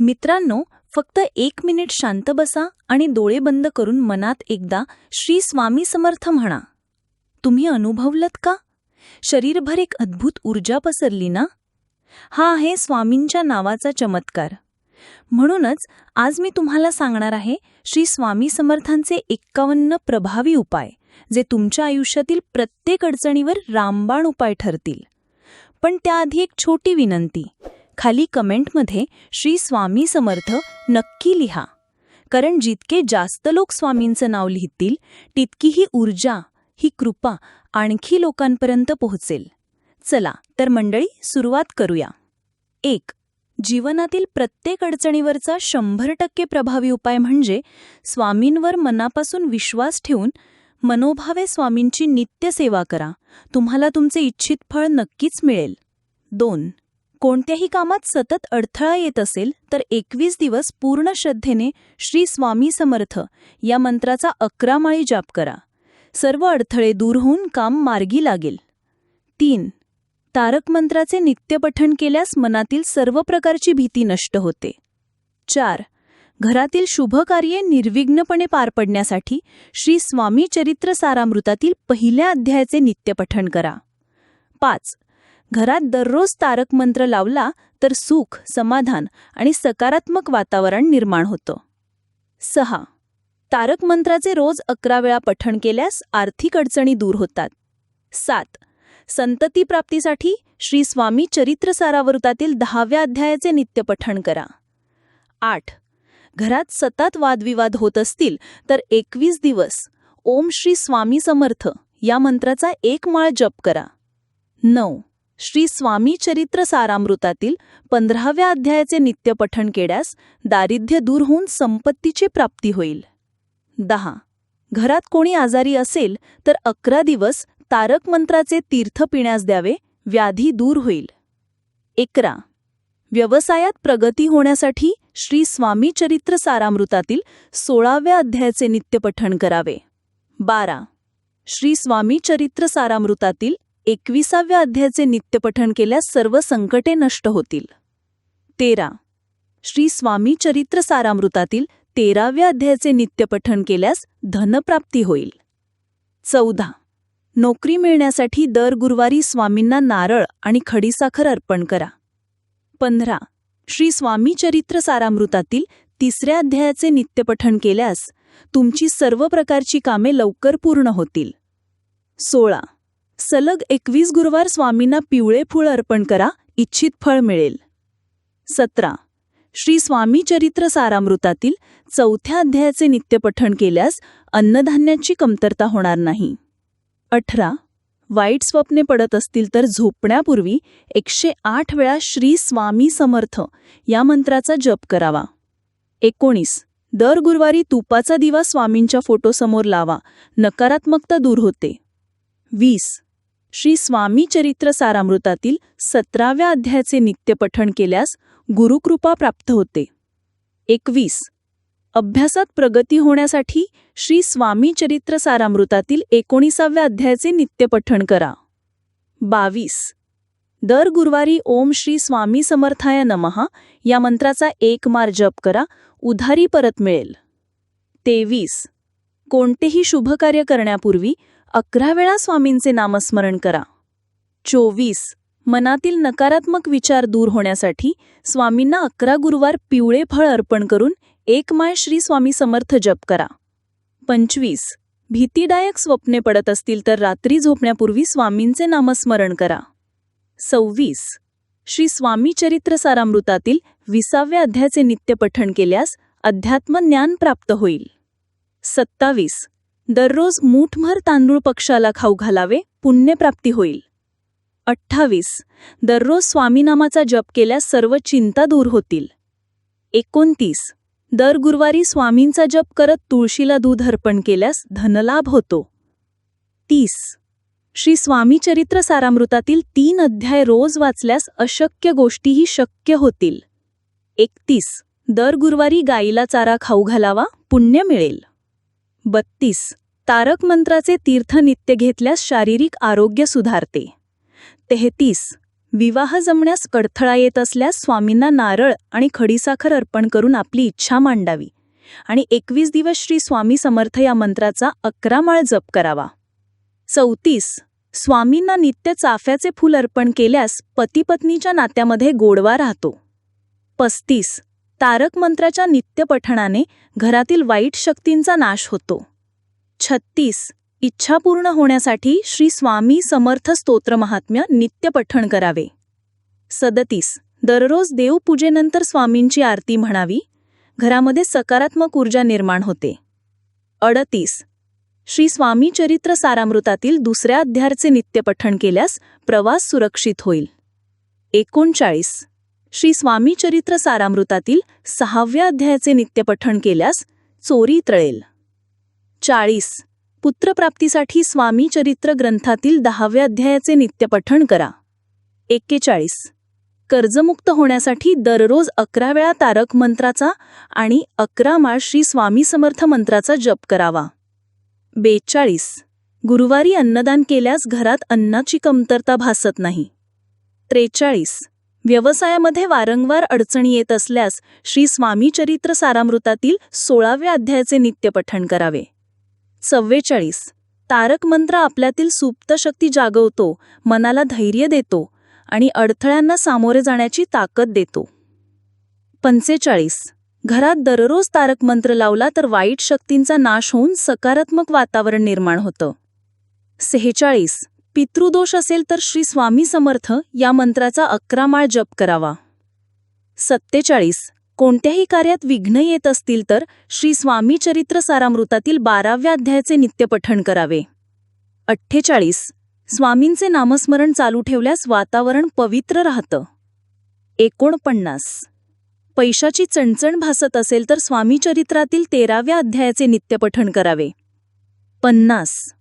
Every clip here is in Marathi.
मित्रांनो फक्त एक मिनिट शांत बसा आणि डोळे बंद करून मनात एकदा श्री स्वामी समर्थ म्हणा. तुम्ही अनुभवलत का? शरीरभर एक अद्भुत ऊर्जा पसरली ना? हा आहे स्वामींच्या नावाचा चमत्कार. म्हणूनच आज मी तुम्हाला सांगणार आहे श्री स्वामी समर्थांचे एक्कावन्न प्रभावी उपाय जे तुमच्या आयुष्यातील प्रत्येक अडचणीवर रामबाण उपाय ठरतील. पण त्याआधी एक छोटी विनंती. खाली कमेंटमध्ये श्री स्वामी समर्थ नक्की लिहा. कारण जितके जास्त लोक स्वामींचं नाव लिहितील तितकी ही ऊर्जा ही कृपा आणखी लोकांपर्यंत पोहोचेल. चला तर मंडळी सुरुवात करूया. एक जीवनातील प्रत्येक अडचणीवरचा शंभर टक्के प्रभावी उपाय म्हणजे स्वामींवर मनापासून विश्वास ठेवून मनोभावे स्वामींची नित्यसेवा करा. तुम्हाला तुमचे इच्छित फळ नक्कीच मिळेल. दोन कोणत्याही कामात सतत अडथळा येत असेल तर एकवीस दिवस पूर्ण श्रद्धेने श्री स्वामी समर्थ या मंत्राचा अकरा माळी जाप करा. सर्व अडथळे दूर होऊन काम मार्गी लागेल. तीन. तारक मंत्राचे नित्यपठण केल्यास मनातील सर्व प्रकारची भीती नष्ट होते. चार. घरातील शुभ कार्ये निर्विघ्नपणे पार पडण्यासाठी श्री स्वामी चरित्र सारामृतातील पहिल्या अध्यायाचे नित्यपठण करा. पाच. घरात दररोज तारक मंत्र लावला तर सुख समाधान आणि सकारात्मक वातावरण निर्माण होतं. सहा. तारक मंत्राचे रोज अकरा वेळा पठण केल्यास आर्थिक अडचणी दूर होतात. सात. संतती प्राप्तीसाठी श्री स्वामी चरित्रसारावृतातील दहाव्या अध्यायाचे नित्यपठण करा. आठ. घरात सतत वादविवाद होत असतील तर एकवीस दिवस ओम श्री स्वामी समर्थ या मंत्राचा एक माळ जप करा. नऊ. श्री स्वामी चरित्र सारामृतातील पंधराव्या अध्यायाचे नित्यपठण केल्यास दारिद्र्य दूर होऊन संपत्तीची प्राप्ती होईल. दहा. घरात कोणी आजारी असेल तर अकरा दिवस तारक मंत्राचे तीर्थ पिण्यास द्यावे व्याधी दूर होईल. एकरा. व्यवसायात प्रगती होण्यासाठी श्री स्वामी चरित्र सारामृतातील सोळाव्या अध्यायाचे नित्यपठण करावे. बारा. श्री स्वामी चरित्र सारामृतातील एकविसाव्या अध्यायाचे नित्यपठण केल्यास सर्व संकटे नष्ट होतील. तेरा. श्री स्वामी चरित्र सारामृतातील तेराव्या अध्यायाचे नित्यपठण केल्यास धनप्राप्ती होईल. चौदा. नोकरी मिळण्यासाठी दर गुरुवारी स्वामींना नारळ आणि खडीसाखर अर्पण करा. पंधरा. श्री स्वामी चरित्र सारामृतातील तिसऱ्या अध्यायाचे नित्यपठण केल्यास तुमची सर्व प्रकारची कामे लवकर पूर्ण होतील. सोळा. सलग एकवीस गुरुवार स्वामींना पिवळे फूळ अर्पण करा इच्छित फळ मिळेल. सतरा. श्री स्वामी चरित्र सारामृतातील चौथ्या अध्यायाचे नित्यपठण केल्यास अन्नधान्याची कमतरता होणार नाही. अठरा. वाईट स्वप्ने पडत असतील तर झोपण्यापूर्वी एकशे आठ वेळा श्री स्वामी समर्थ या मंत्राचा जप करावा. एकोणीस. दर गुरुवारी तुपाचा दिवा स्वामींच्या फोटोसमोर लावा नकारात्मकता दूर होते. वीस. श्री स्वामी चरित्र सारामृतातील सतराव्या अध्यायाचे नित्यपठण केल्यास गुरुकृपा प्राप्त होते. एकवीस. अभ्यासात प्रगती होण्यासाठी श्री स्वामी चरित्र सारामृतातील एकोणीसाव्या अध्यायाचे नित्यपठण करा. बावीस. दर गुरुवारी ओम श्री स्वामी समर्थाय नमहा या मंत्राचा एक मार जप करा उधारी परत मिळेल. तेवीस. कोणतेही शुभकार्य करण्यापूर्वी अकरा वेळा स्वामींचे नामस्मरण करा. चोवीस. मनातील नकारात्मक विचार दूर होण्यासाठी स्वामींना अकरा गुरुवार पिवळे फळ अर्पण करून एक माय श्री स्वामी समर्थ जप करा. पंचवीस. भीतीदायक स्वप्ने पडत असतील तर रात्री झोपण्यापूर्वी स्वामींचे नामस्मरण करा. सव्वीस. श्री स्वामी चरित्र सारामृतातील विसाव्या अध्यायाचे नित्यपठण केल्यास अध्यात्म ज्ञान प्राप्त होईल. सत्तावीस. दररोज मूठभर तांदूळ पक्षाला खाऊ घालावे पुण्यप्राप्ती होईल. अठ्ठावीस. दररोज स्वामीनामाचा जप केल्यास सर्व चिंता दूर होतील. एकोणतीस. दर गुरुवारी स्वामींचा जप करत तुळशीला दूध अर्पण केल्यास धनलाभ होतो. तीस. श्री स्वामी चरित्र सारामृतातील तीन अध्याय रोज वाचल्यास अशक्य गोष्टीही शक्य होतील. एकतीस. दर गुरुवारी गाईला चारा खाऊ घालावा पुण्य मिळेल. बत्तीस. तारक मंत्राचे तीर्थ नित्य घेतल्यास शारीरिक आरोग्य सुधारते. तेहतीस. विवाह जमण्यास अडथळा येत असल्यास स्वामींना नारळ आणि खडीसाखर अर्पण करून आपली इच्छा मांडावी. आणि एकवीस दिवस श्री स्वामी समर्थ या मंत्राचा अकरा माळ जप करावा. चौतीस. स्वामींना नित्य चाफ्याचे फूल अर्पण केल्यास पतीपत्नीच्या नात्यामध्ये गोडवा राहतो. पस्तीस. तारक मंत्राच्या नित्यपठणाने घरातील वाईट शक्तींचा नाश होतो. छत्तीस. इच्छा पूर्ण होण्यासाठी श्री स्वामी समर्थ स्तोत्र महात्म्य नित्यपठण करावे. सदतीस. दररोज देवपूजेनंतर स्वामींची आरती म्हणावी. घरामध्ये सकारात्मक ऊर्जा निर्माण होते. अडतीस. श्री स्वामी चरित्र सारामृतातील दुसऱ्या अध्यायाचे नित्यपठण केल्यास प्रवास सुरक्षित होईल. एकोणचाळीस. श्री स्वामी चरित्र सारामृतातील सहाव्या अध्यायाचे नित्यपठण केल्यास चोरी तळेल. चाळीस. पुत्रप्राप्तीसाठी स्वामी चरित्र ग्रंथातील दहाव्या अध्यायाचे नित्यपठण करा. एक्केचाळीस. कर्जमुक्त होण्यासाठी दररोज अकरा वेळा तारक मंत्राचा आणि अकरा माळ श्री स्वामी समर्थ मंत्राचा जप करावा. बेचाळीस. गुरुवारी अन्नदान केल्यास घरात अन्नाची कमतरता भासत नाही. त्रेचाळीस. व्यवसायामध्ये वारंवार अडचणी येत असल्यास श्री स्वामी चरित्र सारामृतातील सोळाव्या अध्यायाचे नित्यपठण करावे. चव्वेचाळीस. तारक मंत्र आपल्यातील सुप्त शक्ती जागवतो मनाला धैर्य देतो आणि अडथळ्यांना सामोरे जाण्याची ताकद देतो. पंचेचाळीस. घरात दररोज तारक मंत्र लावला तर वाईट शक्तींचा नाश होऊन सकारात्मक वातावरण निर्माण होतं. सेहेचाळीस. पितृदोष असेल तर श्री स्वामी समर्थ या मंत्राचा अकरा माळ जप करावा. सत्तेचाळीस. कोणत्याही कार्यात विघ्न येत असतील तर श्री स्वामी चरित्र सारामृतातील बाराव्या अध्यायाचे नित्यपठण करावे. अठ्ठेचाळीस. स्वामींचे नामस्मरण चालू ठेवल्यास वातावरण पवित्र राहतं. एकोणपन्नास. पैशाची चणचण भासत असेल तर स्वामी चरित्रातील तेराव्या अध्यायाचे नित्यपठण करावे. पन्नास.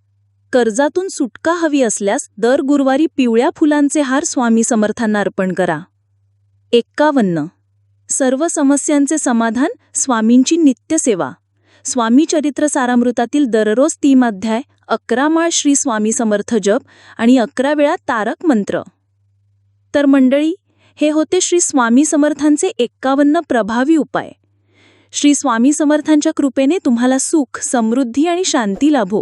कर्जातून सुटका हवी असल्यास दर गुरुवारी पिवळ्या फुलांचे हार स्वामी समर्थांना अर्पण करा. एक्कावन्न. सर्व समस्यांचे समाधान स्वामींची नित्यसेवा. स्वामी चरित्र सारामृतातील दररोज तीन अध्याय अकरा माळ श्री स्वामी समर्थ जप आणि अकरा वेळा तारक मंत्र. तर मंडळी हे होते श्री स्वामी समर्थांचे एक्कावन्न प्रभावी उपाय. श्री स्वामी समर्थांच्या कृपेने तुम्हाला सुख समृद्धी आणि शांती लाभो.